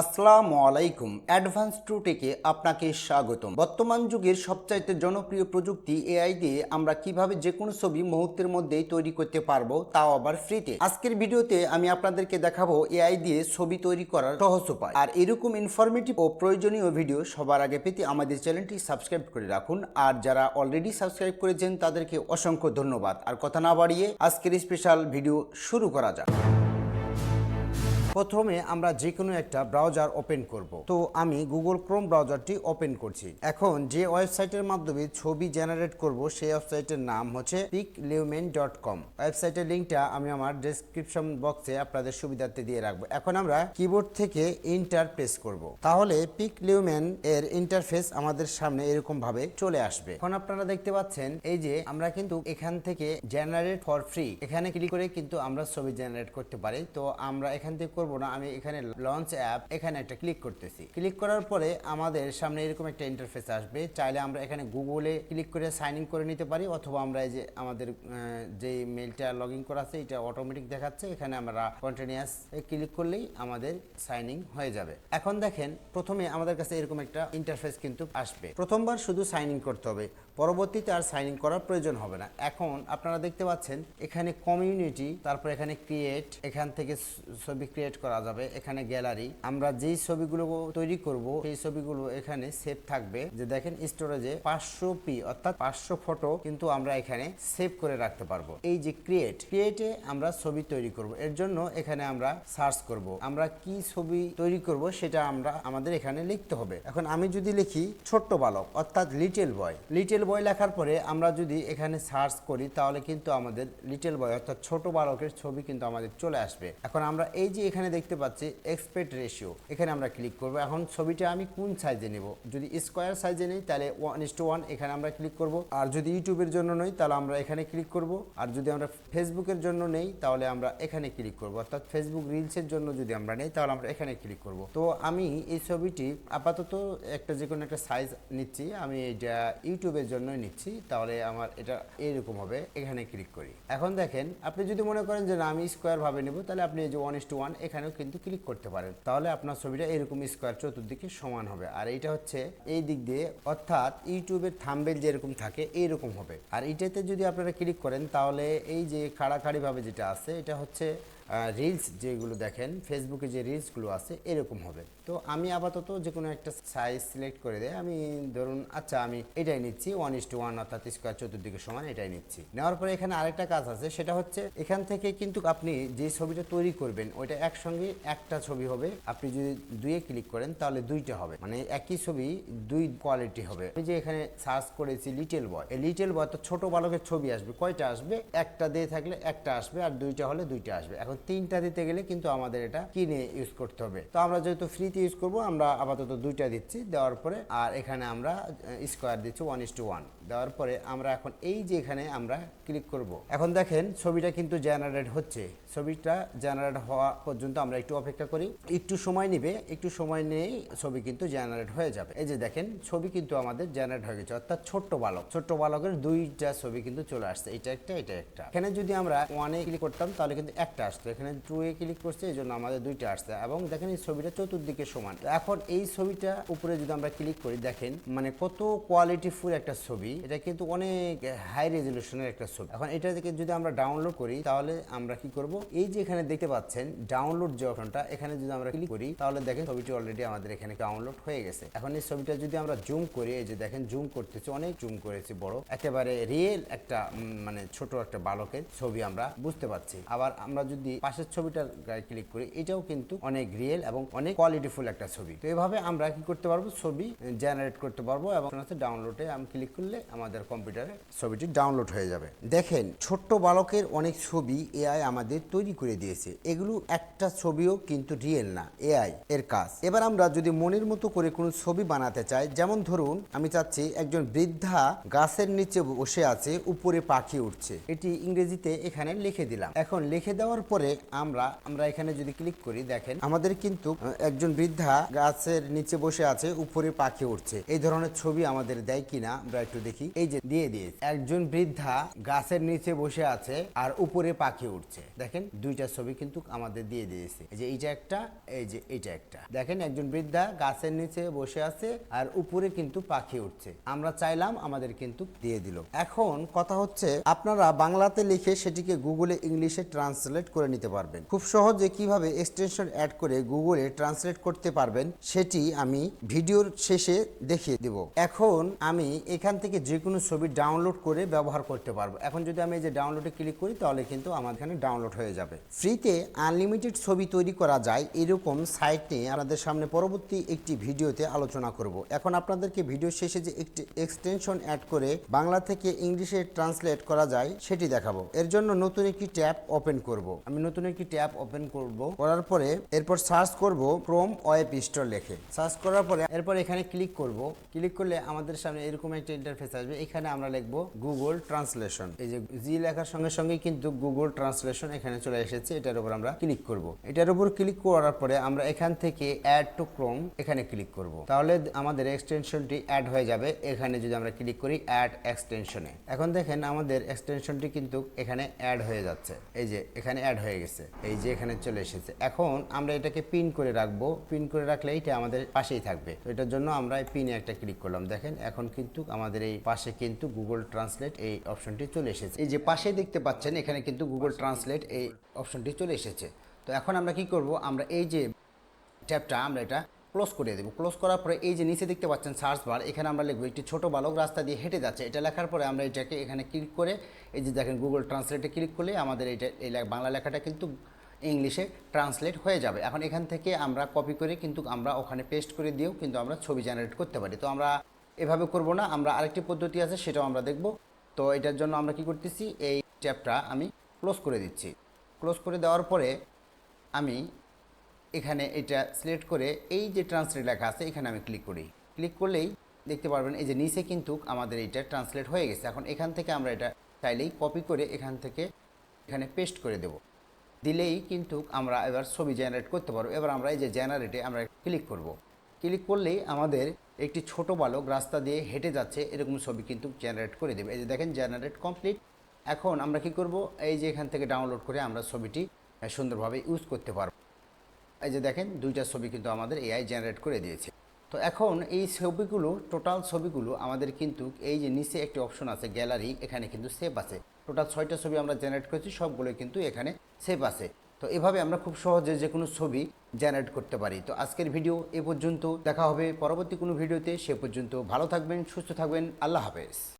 আসসালামু আলাইকুম। Advance to টেকে আপনাকে স্বাগতম। বর্তমান যুগের সবচাইতে জনপ্রিয় প্রযুক্তি এআই দিয়ে আমরা কীভাবে যে কোনো ছবি মুহূর্তের মধ্যেই তৈরি করতে পারব তাও আবার ফ্রিতে আজকের ভিডিওতে আমি আপনাদেরকে দেখাবো এআই দিয়ে ছবি তৈরি করার সহজ উপায়। আর এরকম ইনফরমেটিভ ও প্রয়োজনীয় ভিডিও সবার আগে পেতে আমাদের চ্যানেলটি সাবস্ক্রাইব করে রাখুন। আর যারা অলরেডি সাবস্ক্রাইব করেছেন, তাদেরকে অসংখ্য ধন্যবাদ। আর কথা না বাড়িয়ে আজকের স্পেশাল ভিডিও শুরু করা যাক। প্রথমে আমরা যে কোনো একটা ব্রাউজার ওপেন করব। তো আমি গুগল ক্রোম ব্রাউজারটি ওপেন করছি। এখন যে ওয়েবসাইটের মাধ্যমে ছবি জেনারেট করব, সেই ওয়েবসাইটের নাম হচ্ছে পিকলিউমেন ডট কম ওয়েবসাইটের লিঙ্কটা আমি আমার ডেসক্রিপশন বক্সে আপনাদের সুবিধার্থে দিয়ে রাখব। এখন আমরা কিবোর্ড থেকে ইন্টার প্রেস করব। তাহলে পিকলিউমেন এর ইন্টারফেস আমাদের সামনে এরকম ভাবে চলে আসবে। এখন আপনারা দেখতে পাচ্ছেন, এই যে আমরা কিন্তু এখান থেকে জেনারেট ফর ফ্রি এখানে ক্লিক করে কিন্তু আমরা ছবি জেনারেট করতে পারি। তো আমরা এখান থেকে করব না, আমি এখানে লঞ্চ অ্যাপ এখানে একটা ক্লিক করতেছি। ক্লিক করার পরে আমাদের সামনে এরকম একটা ইন্টারফেস আসবে। চাইলে আমরা এখানে গুগলে ক্লিক করে সাইন ইন করে নিতে পারি, অথবা আমরা এই যে আমাদের যে মেলটা লগ ইন করা আছে, এটা অটোমেটিক দেখাচ্ছে। এখানে আমরা কন্টিনিউয়াস ক্লিক করলেই আমাদের সাইন ইন হয়ে যাবে। এখন দেখেন, প্রথমে আমাদের কাছে এরকম একটা ইন্টারফেস কিন্তু আসবে। প্রথমবার শুধু সাইন ইন করতে হবে, পরবর্তীতে আর সাইন ইন করার প্রয়োজন হবে না। এখন আপনারা দেখতে পাচ্ছেন, এখানে কমিউনিটি তারপর এখানে ক্রিয়েট এখান থেকে ছবি ক্রিয়েট করা যাবে এখানে গ্যালারি আমরা যেই ছবিগুলো তৈরি করব, সেই ছবিগুলো এখানে সেভ থাকবে। যে দেখেন স্টোরেজে পাঁচশো পি অর্থাৎ পাঁচশো ফটো কিন্তু আমরা এখানে সেভ করে রাখতে পারব। এই যে ক্রিয়েট ক্রিয়েটে আমরা ছবি তৈরি করব। এর জন্য এখানে আমরা সার্চ করব। আমরা কি ছবি তৈরি করব সেটা আমরা, আমাদের এখানে লিখতে হবে। এখন আমি যদি লিখি ছোট্ট বালক, অর্থাৎ লিটেল বয় লিটেল বয় লেখার পরে আমরা যদি এখানে সার্চ করি, তাহলে কিন্তু আমাদের লিটেল বয় অর্থাৎ ছোট বালকের ছবি কিন্তু আমাদের চলে আসবে। এখন আমরা এই যে এখানে দেখতে পাচ্ছি এক্সপেক্ট রেশিও এখানে আমরা ক্লিক করব। এখন ছবিটা আমি কোন সাইজে নেব? যদি স্কোয়ার সাইজে নেই, তাহলে ওয়ান ইস টু ওয়ান এখানে আমরা ক্লিক করব। আর যদি ইউটিউবের জন্য নই, তাহলে আমরা এখানে ক্লিক করব। আর যদি আমরা ফেসবুকের জন্য নেই, তাহলে আমরা এখানে ক্লিক করব। অর্থাৎ ফেসবুক রিলসের জন্য যদি আমরা নেই, তাহলে আমরা এখানে ক্লিক করব। তো আমি এই ছবিটি আপাতত একটা যে কোনো একটা সাইজ নিচ্ছি। আমি এটা ইউটিউবের জন্য নিচ্ছি। তাহলে আমার এটা এইরকম হবে। এখানে ক্লিক করি। এখন দেখেন, আপনি যদি মনে করেন যে না, আমি স্কোয়ার ভাবে নেব, তাহলে আপনি এই যে ওয়ান ইস টু ওয়ান এখানেও কিন্তু ক্লিক করতে পারেন। তাহলে আপনার ছবিটা এরকম স্কোয়ার চতুর্দিকে সমান হবে। আর এটা হচ্ছে এই দিক দিয়ে, অর্থাৎ ইউটিউবের থাম্বেল যেরকম থাকে, এইরকম হবে। আর এটাতে যদি আপনারা ক্লিক করেন, তাহলে এই যে খাড়াখাড়ি ভাবে যেটা আছে, এটা হচ্ছে রিলস যেগুলো দেখেন ফেসবুকে যে রিলসগুলো আছে, এরকম হবে। তো আমি আপাতত যে কোনো একটা সাইজ সিলেক্ট করে দেয় আমি ধরুন আচ্ছা আমি এটাই নিচ্ছি ওয়ান ইস টু ওয়ান অর্থাৎ স্কোয়ার চতুর্দিকে সমান, এটাই নিচ্ছি। নেওয়ার পরে এখানে আরেকটা কাজ আছে, সেটা হচ্ছে এখান থেকে কিন্তু আপনি যে ছবিটা তৈরি করবেন, ওইটা একসঙ্গে একটা ছবি হবে। আপনি যদি দুইয়ে ক্লিক করেন, তাহলে দুইটা হবে। মানে একই ছবি, দুই কোয়ালিটি হবে। আমি যে এখানে সার্চ করেছি লিটেল বয় এই লিটেল বয় তো ছোট বালকের ছবি আসবে। কয়টা আসবে? একটা দিয়ে থাকলে একটা আসবে, আর দুইটা হলে দুইটা আসবে। এখন তিনটা দিতে গেলে কিন্তু আমাদের এটা কিনে ইউজ করতে হবে। তো আমরা যেহেতু ফ্রিতে ইউজ করব, আমরা আপাতত দুইটা দিচ্ছি, দেওয়ার পরে আর এখানে আমরা স্কোয়ার দিচ্ছি ওয়ান ইস টু ওয়ান দেওয়ার পরে আমরা এখন এই যে এখানে আমরা ক্লিক করব। এখন দেখেন ছবিটা কিন্তু জেনারেট হচ্ছে। ছবিটা জেনারেট হওয়া পর্যন্ত আমরা একটু অপেক্ষা করি। একটু সময় নেবে, একটু সময় নিয়েই ছবি কিন্তু জেনারেট হয়ে যাবে। এই যে দেখেন, ছবি কিন্তু আমাদের জেনারেট হয়ে গেছে, অর্থাৎ ছোট্ট বালক। ছোট্ট বালকের দুইটা ছবি কিন্তু চলে আসছে, এটা একটা এটা একটা। এখানে যদি আমরা ওয়ানে ক্লিক করতাম, তাহলে কিন্তু একটা আসতো। এখানে টু এ ক্লিক করছে এই জন্য আমাদের দুইটা আসছে। এবং দেখেন, এই ছবিটা চতুর্দিকে সমান। এখন এই ছবিটা উপরে যদি আমরা ক্লিক করি, দেখেন মানে কত কোয়ালিটিফুল একটা ছবি। এটা কিন্তু অনেক হাই রেজলিউশনের একটা ছবি। এখন এটা থেকে যদি আমরা ডাউনলোড করি, তাহলে আমরা কি করব? এই যে এখানে দেখতে পাচ্ছেন ডাউনলোড যে অপশনটা এখানে যদি আমরা ক্লিক করি, তাহলে দেখেন ছবিটি অলরেডি আমাদের এখানে ডাউনলোড হয়ে গেছে। এখন এই ছবিটা যদি আমরা জুম করি, এই যে দেখেন জুম করতেছি, অনেক জুম করেছি, বড়। একেবারে রিয়েল একটা মানে ছোট একটা বালকের ছবি আমরা বুঝতে পারছি। আবার আমরা যদি পাশের ছবিটার গায়ে ক্লিক করি, এটাও কিন্তু অনেক রিয়েল এবং অনেক কোয়ালিটিফুল একটা ছবি। তো এভাবে আমরা কি করতে পারব? ছবি জেনারেট করতে পারব এবং হচ্ছে ডাউনলোডে আমি ক্লিক করলে আমাদের কম্পিউটারে ছবিটি ডাউনলোড হয়ে যাবে। দেখেন, ছোট্ট বালকের অনেক ছবি এআই আমাদের তৈরি করে দিয়েছে। এগুলো একটা ছবিও কিন্তু রিয়েল না এআই এর কাজ। এবার আমরা যদি মনের মতো করে কোনো ছবি বানাতে চাই, যেমন ধরুন, আমি চাচ্ছি একজন বৃদ্ধা গাছের নিচে বসে আছে, উপরে পাখি উঠছে। এটি ইংরেজিতে এখানে লিখে দিলাম। এখন লিখে দেওয়ার পরে আমরা আমরা এখানে যদি ক্লিক করি, দেখেন, আমাদের কিন্তু একজন বৃদ্ধা গাছের নিচে বসে আছে, উপরে পাখি উঠছে। এই ধরনের ছবি আমাদের দেয় কিনা, আমরা একটু দেখি। এই যে দিয়ে দিয়েছে। একজন বৃদ্ধা গাছের নিচে বসে আছে আর উপরে পাখি উঠছে। দেখেন, দুইটা ছবি কিন্তু আমাদের দিয়ে দিয়েছে। এই যে এইটা একটা, এই যে এইটা একটা। দেখেন, একজন বৃদ্ধা গাছের নিচে বসে আছে আর উপরে কিন্তু পাখি উঠছে। আমরা চাইলাম আমাদের কিন্তু দিয়ে দিল। এখন কথা হচ্ছে, আপনারা বাংলাতে লিখে সেটিকে গুগলে ইংলিশে ট্রান্সলেট করে নিতে পারবেন। খুব সহজে কীভাবে এক্সটেনশন অ্যাড করে গুগলে ট্রান্সলেট করতে পারবেন, সেটি আমি ভিডিওর শেষে দেখিয়ে দেব। এখন আমি এখান থেকে যে কোনো ছবি ডাউনলোড করে ব্যবহার করতে পারব। এখন যদি আমি এই যে ডাউনলোডে ক্লিক করি, তাহলে কিন্তু আমার এখানে ডাউনলোড হয়ে যাবে। ফ্রিতে আনলিমিটেড ছবি তৈরি করা যায়, এরকম সাইট নিয়ে আমাদের সামনে পরবর্তী একটি ভিডিওতে আলোচনা করব। এখন আপনাদেরকে ভিডিও শেষে যে একটি এক্সটেনশন অ্যাড করে বাংলা থেকে ইংলিশে ট্রান্সলেট করা যায়, সেটি দেখাবো। এর জন্য নতুন একটি ট্যাব ওপেন করব। আমি নতুন একটি ট্যাব ওপেন করব। করার পরে এরপর সার্চ করব ক্রোম ওয়েব স্টোর লিখে। সার্চ করার পরে এরপর এখানে ক্লিক করব। ক্লিক করলে আমাদের সামনে এরকম একটা ইন্টারফেস আসবে। এখানে আমরা লিখব গুগল ট্রান্সলেশন এই যে জি লেখার সঙ্গে সঙ্গে কিন্তু গুগল ট্রান্সলেশন এখানে চলে এসেছে। এটার উপর আমরা ক্লিক করব। এটার উপর ক্লিক করার পরে আমরা এখান থেকে অ্যাড টু ক্রোম এখানে ক্লিক করব। তাহলে আমাদের এক্সটেনশনটি অ্যাড হয়ে যাবে। এখানে যদি আমরা ক্লিক করি অ্যাড এক্সটেনশনে এখন দেখেন আমাদের এক্সটেনশনটি কিন্তু এখানে অ্যাড হয়ে যাচ্ছে। এই যে এখানে অ্যাড হয়ে গেছে। এই যে এখানে চলে এসেছে। এখন আমরা এটাকে পিন করে রাখব। পিন করে রাখলে এটা আমাদের পাশেই থাকবে। তো এটার জন্য আমরা পিনে একটা ক্লিক করলাম। দেখেন এখন কিন্তু আমাদের এই পাশে কিন্তু গুগল ট্রান্সলেট এই অপশনটি চলে এসেছে। এই যে পাশে দেখতে পাচ্ছেন এখানে কিন্তু গুগল ট্রান্সলেট এই অপশনটি চলে এসেছে। তো এখন আমরা কি করব? আমরা এই যে ট্যাবটা আমরা এটা ক্লোজ করে দেবো। ক্লোজ করার পরে এই যে নিচে দেখতে পাচ্ছেন সার্চ বার এখানে আমরা লিখব একটি ছোটো বালক রাস্তা দিয়ে হেঁটে যাচ্ছে। এটা লেখার পরে আমরা এটাকে এখানে ক্লিক করে এই যে দেখেন গুগল ট্রান্সলেটে ক্লিক করলে আমাদের এইটা এই বাংলা লেখাটা কিন্তু ইংলিশে ট্রান্সলেট হয়ে যাবে। এখন এখান থেকে আমরা কপি করে কিন্তু আমরা ওখানে পেস্ট করে দিয়েও কিন্তু আমরা ছবি জেনারেট করতে পারি। তো আমরা এভাবে করব না, আমরা আরেকটি পদ্ধতি আছে, সেটাও আমরা দেখব। তো এটার জন্য আমরা কি করতেছি, এই ট্যাবটা আমি ক্লোজ করে দিচ্ছি। ক্লোজ করে দেওয়ার পরে আমি এখানে এটা সিলেক্ট করে এই যে ট্রান্সলেট লেখা আছে, এখানে আমি ক্লিক করি। ক্লিক করলেই দেখতে পারবেন, এই যে নিচে কিন্তু আমাদের এইটা ট্রান্সলেট হয়ে গেছে। এখন এখান থেকে আমরা এটা চাইলেই কপি করে এখান থেকে এখানে পেস্ট করে দেব। দিলেই কিন্তু আমরা এবার ছবি জেনারেট করতে পারব। এবার আমরা এই যে জেনারেটে আমরা ক্লিক করব। ক্লিক করলেই আমাদের একটি ছোট বালক রাস্তা দিয়ে হেঁটে যাচ্ছে, এরকম ছবি কিন্তু জেনারেট করে দেবে। এই যে দেখেন জেনারেট কমপ্লিট এখন আমরা কি করব? এই যে এখান থেকে ডাউনলোড করে আমরা ছবিটি সুন্দরভাবে ইউজ করতে পারব। এই যে দেখেন, দুইটা ছবি কিন্তু আমাদের এআই জেনারেট করে দিয়েছে। তো এখন এই ছবিগুলো টোটাল ছবিগুলো আমাদের কিন্তু এই যে নিচে একটি অপশন আছে গ্যালারি এখানে কিন্তু সেভ আছে। টোটাল ছয়টা ছবি আমরা জেনারেট করেছি সবগুলো কিন্তু এখানে সেভ আছে। তো এভাবে আমরা খুব সহজে যে কোনো ছবি জেনারেট করতে পারি। তো আজকের ভিডিও এ পর্যন্ত দেখা হবে। পরবর্তী কোনো ভিডিওতে সে পর্যন্ত ভালো থাকবেন, সুস্থ থাকবেন। আল্লাহ হাফেজ।